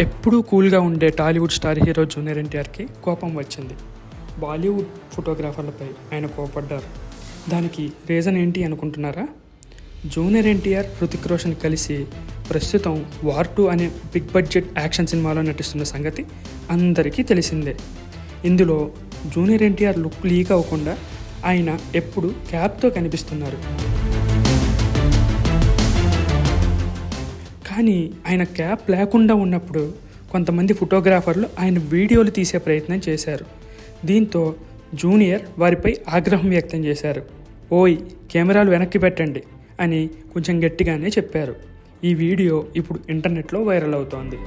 ఎప్పుడూ కూల్గా ఉండే టాలీవుడ్ స్టార్ హీరో జూనియర్ ఎన్టీఆర్కి కోపం వచ్చింది. బాలీవుడ్ ఫోటోగ్రాఫర్లపై ఆయన కోపడ్డారు. దానికి రీజన్ ఏంటి అనుకుంటున్నారా? జూనియర్ ఎన్టీఆర్ హృతిక్ రోషన్ కలిసి ప్రస్తుతం వార్ టూ అనే బిగ్ బడ్జెట్ యాక్షన్ సినిమాలో నటిస్తున్న సంగతి అందరికీ తెలిసిందే. ఇందులో జూనియర్ ఎన్టీఆర్ లుక్ లీక్ అవ్వకుండా ఆయన ఎప్పుడు క్యాప్తో కనిపిస్తున్నారు. కానీ ఆయన క్యాప్ లేకుండా ఉన్నప్పుడు కొంతమంది ఫోటోగ్రాఫర్లు ఆయన వీడియోలు తీసే ప్రయత్నం చేశారు. దీంతో జూనియర్ వారిపై ఆగ్రహం వ్యక్తం చేశారు. ఓయ్ కెమెరాలు వెనక్కి పెట్టండి అని కొంచెం గట్టిగానే చెప్పారు. ఈ వీడియో ఇప్పుడు ఇంటర్నెట్లో వైరల్ అవుతోంది.